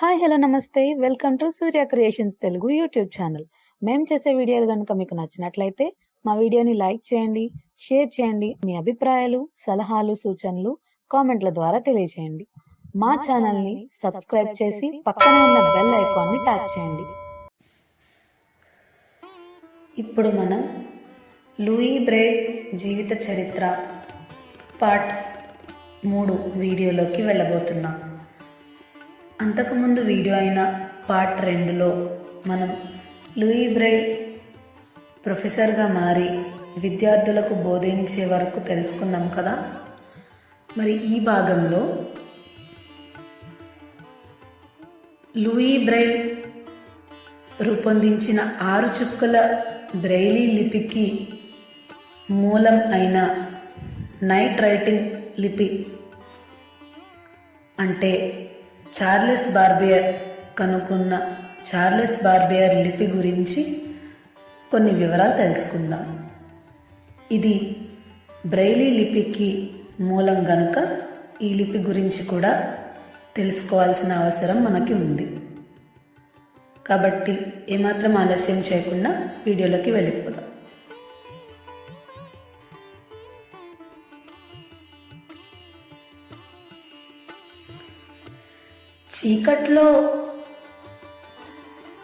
Hi hello నమస్తే. Welcome to Surya creations Telugu YouTube channel. మేము చేసే వీడియోలు కనుక మీకు నచ్చినట్లయితే మా వీడియోని లైక్ చేయండి షేర్ చేయండి మీ అభిప్రాయాలు సలహాలు సూచనలు కామెంట్ల ద్వారా తెలియజేయండి మా ఛానల్ని సబ్స్క్రైబ్ చేసి పక్కనే ఉన్న బెల్ ఐకాన్ని ట్యాప్ చేయండి. ఇప్పుడు మనం లూయి బ్రేక్ జీవిత చరిత్ర పార్ట్ మూడు వీడియోలోకి వెళ్ళబోతున్నాం. అంతకుముందు వీడియో అయిన పార్ట్ రెండులో మనం లూయి బ్రైల్ ప్రొఫెసర్గా మారి విద్యార్థులకు బోధించే వరకు తెలుసుకున్నాం కదా. మరి ఈ భాగంలో లూయి బ్రైల్ రూపొందించిన ఆరు చుక్కల బ్రెయిలీ లిపికి మూలం అయిన నైట్ రైటింగ్ లిపి అంటే చార్లెస్ బార్బియర్ కనుక్కున్న చార్లెస్ బార్బియర్ లిపి గురించి కొన్ని వివరాలు తెలుసుకుందాం. ఇది బ్రెయిలీ లిపికి మూలం గనుక ఈ లిపి గురించి కూడా తెలుసుకోవాల్సిన అవసరం మనకి ఉంది. కాబట్టి ఏమాత్రం ఆలస్యం చేయకుండా వీడియోలోకి వెళ్ళిపోదాం. చీకట్లో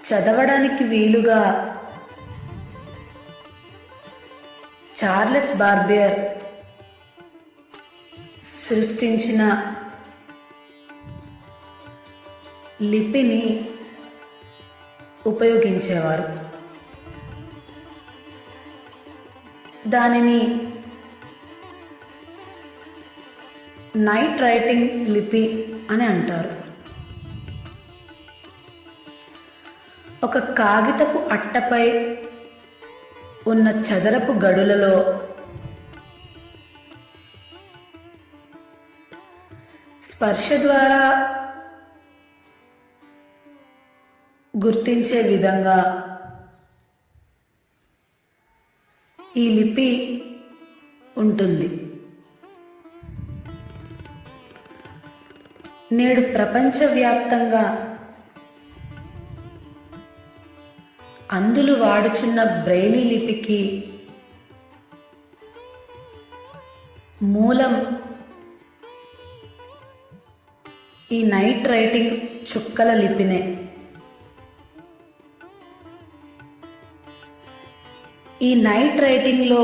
చదవడానికి వీలుగా చార్లెస్ బార్బియర్ సృష్టించిన లిపిని ఉపయోగించేవారు. దానిని నైట్ రైటింగ్ లిపి అని అంటారు. ఒక కాగితపు అట్టపై ఉన్న చదరపు గడులలో స్పర్శ ద్వారా గుర్తించే విధంగా ఈ లిపి ఉంటుంది. నేడు ప్రపంచవ్యాప్తంగా అందులు వాడుచున్న బ్రెయిలీ లిపికి మూలం ఈ నైట్ రైటింగ్ చుక్కల లిపినే. ఈ నైట్ రైటింగ్లో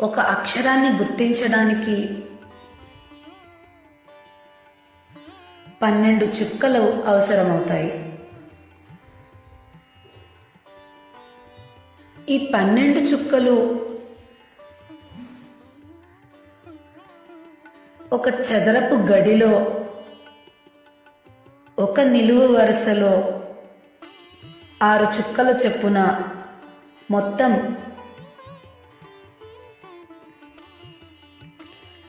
ఒక అక్షరాన్ని గుర్తించడానికి పన్నెండు చుక్కలు అవసరమవుతాయి. ఈ పన్నెండు చుక్కలు ఒక చదరపు గడిలో ఒక నిలువు వరుసలో ఆరు చుక్కల చెప్పున మొత్తం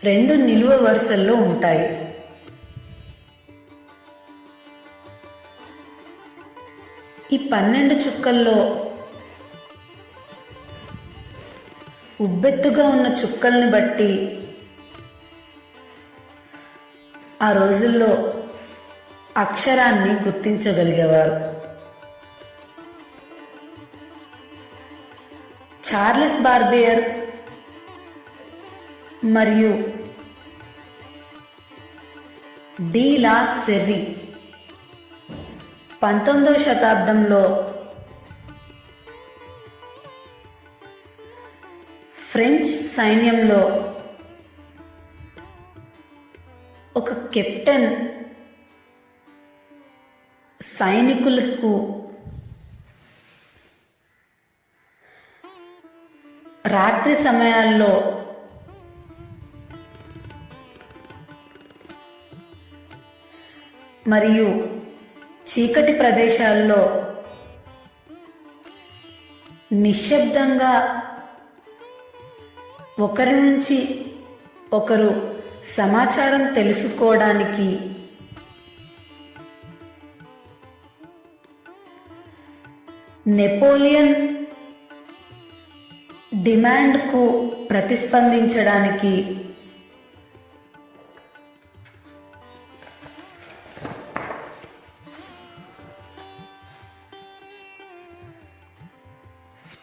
రెండు నిలువ వరుసల్లో ఉంటాయి. ఈ పన్నెండు చుక్కల్లో ఉబ్బెత్తుగా ఉన్న చుక్కల్ని బట్టి ఆ రోజుల్లో అక్షరాన్ని గుర్తించగలిగేవారు. చార్లెస్ బార్బియర్ మరియు డీలా సెర్రీ పంతొమ్మిదవ శతాబ్దంలో ఫ్రెంచ్ సైన్యంలో ఒక కెప్టెన్ సైనికులకు రాత్రి సమయాల్లో మరియు చీకటి ప్రదేశాల్లో నిశ్శబ్దంగా ఒకరి నుంచి ఒకరు సమాచారం తెలుసుకోవడానికి నెపోలియన్ డిమాండ్కు ప్రతిస్పందించడానికి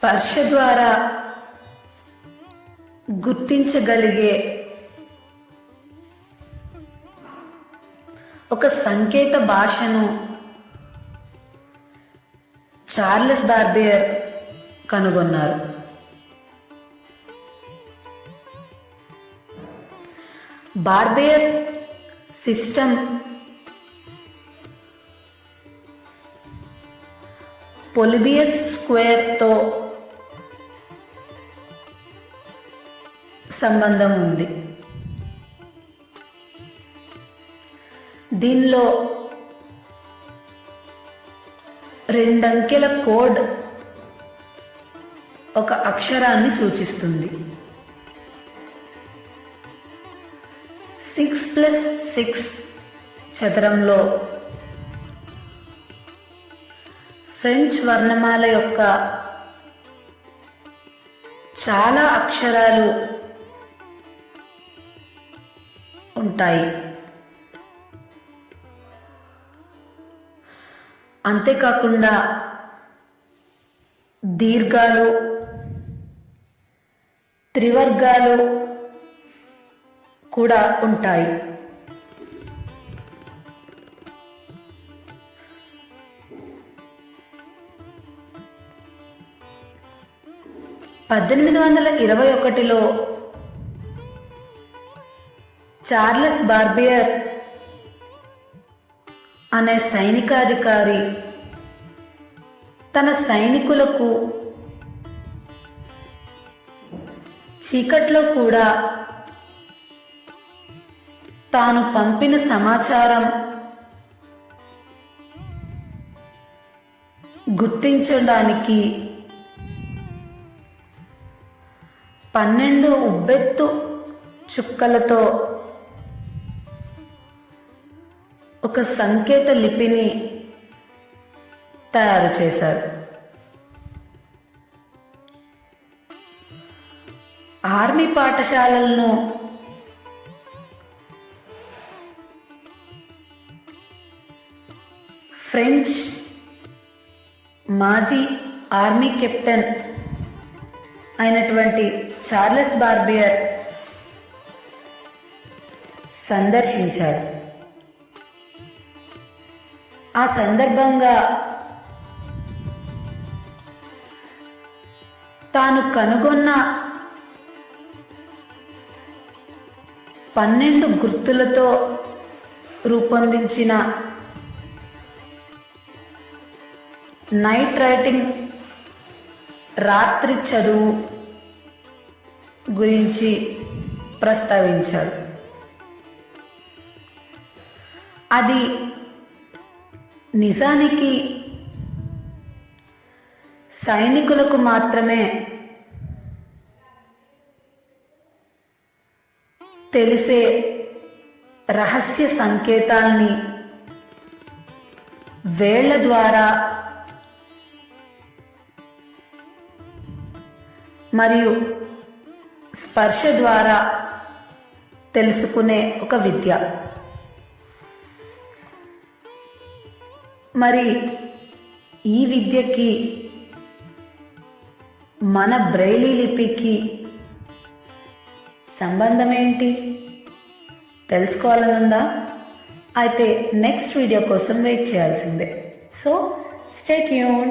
స్పర్శ ద్వారా గుర్తించగలిగే ఒక సంకేత భాషను చార్లెస్ బార్బియర్ కనుగొన్నారు. బార్బియర్ సిస్టమ్ పొలిబియస్ స్క్వేర్తో సంబంధం ఉంది. దీనిలో రెండంకెల కోడ్ ఒక అక్షరాన్ని సూచిస్తుంది. సిక్స్ ప్లస్ సిక్స్ చదరంలో ఫ్రెంచ్ వర్ణమాల యొక్క చాలా అక్షరాలు ఉంటాయి. అంతేకాకుండా దీర్ఘాలు త్రివర్గాలు కూడా ఉంటాయి. పద్దెనిమిది వందల ఇరవై ఒకటిలో చార్లెస్ బార్బియర్ అనే సైనికాధికారి తన సైనికులకు చీకట్లో కూడా తాను పంపిన సమాచారం గుర్తించడానికి పన్నెండు ఉబ్బెత్తు చుక్కలతో ఒక సంకేత లిపిని తయారు చేశారు. ఆర్మీ పాఠశాలలను ఫ్రెంచ్ మాజీ ఆర్మీ కెప్టెన్ అయినటువంటి చార్లెస్ బార్బియర్ సందర్శించాడు ఆ సందర్భంగా తాను కనుగొన్న పన్నెండు గుర్తులతో రూపొందించిన నైట్ రైటింగ్ రాత్రి చదువు గురించి ప్రస్తావించారు. అది నిజానికి సైనికులకు మాత్రమే తెలిసే రహస్య సంకేతాల్ని వేళ్ళ ద్వారా మరియు స్పర్శ ద్వారా తెలుసుకునే ఒక విద్య. మరి ఈ విద్యకి మన బ్రైలీ లిపికి సంబంధం ఏంటి తెలుసుకోవాలనుందా? అయితే నెక్స్ట్ వీడియో కోసం వెయిట్ చేయాల్సిందే. సో స్టేట్ యూన్.